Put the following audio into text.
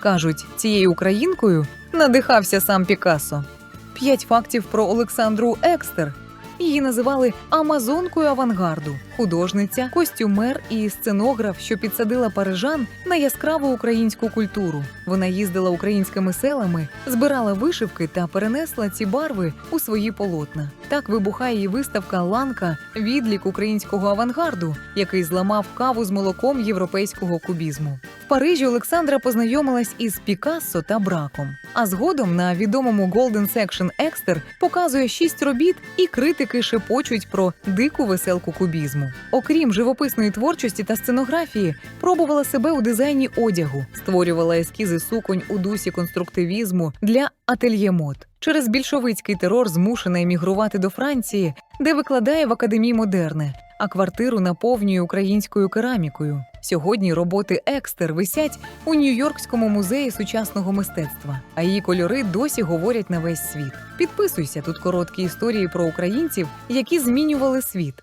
Кажуть, цією українкою надихався сам Пікассо. П'ять фактів про Олександру Екстер. Її називали Амазонкою авангарду, художниця, костюмер і сценограф, що підсадила парижан на яскраву українську культуру. Вона їздила українськими селами, збирала вишивки та перенесла ці барви у свої полотна. Так вибухає її виставка Ланка відлік українського авангарду, який зламав каву з молоком європейського кубізму. Парижі Олександра познайомилась із Пікассо та Браком. А згодом на відомому Golden Section Екстер показує шість робіт, і критики шепочуть про дику веселку кубізму. Окрім живописної творчості та сценографії, пробувала себе у дизайні одягу, створювала ескізи суконь у дусі конструктивізму для ательє мод. Через більшовицький терор змушена емігрувати до Франції, де викладає в академії модерне, а квартиру наповнює українською керамікою. Сьогодні роботи Екстер висять у Нью-Йоркському музеї сучасного мистецтва, а її кольори досі говорять на весь світ. Підписуйся тут короткі історії про українців, які змінювали світ.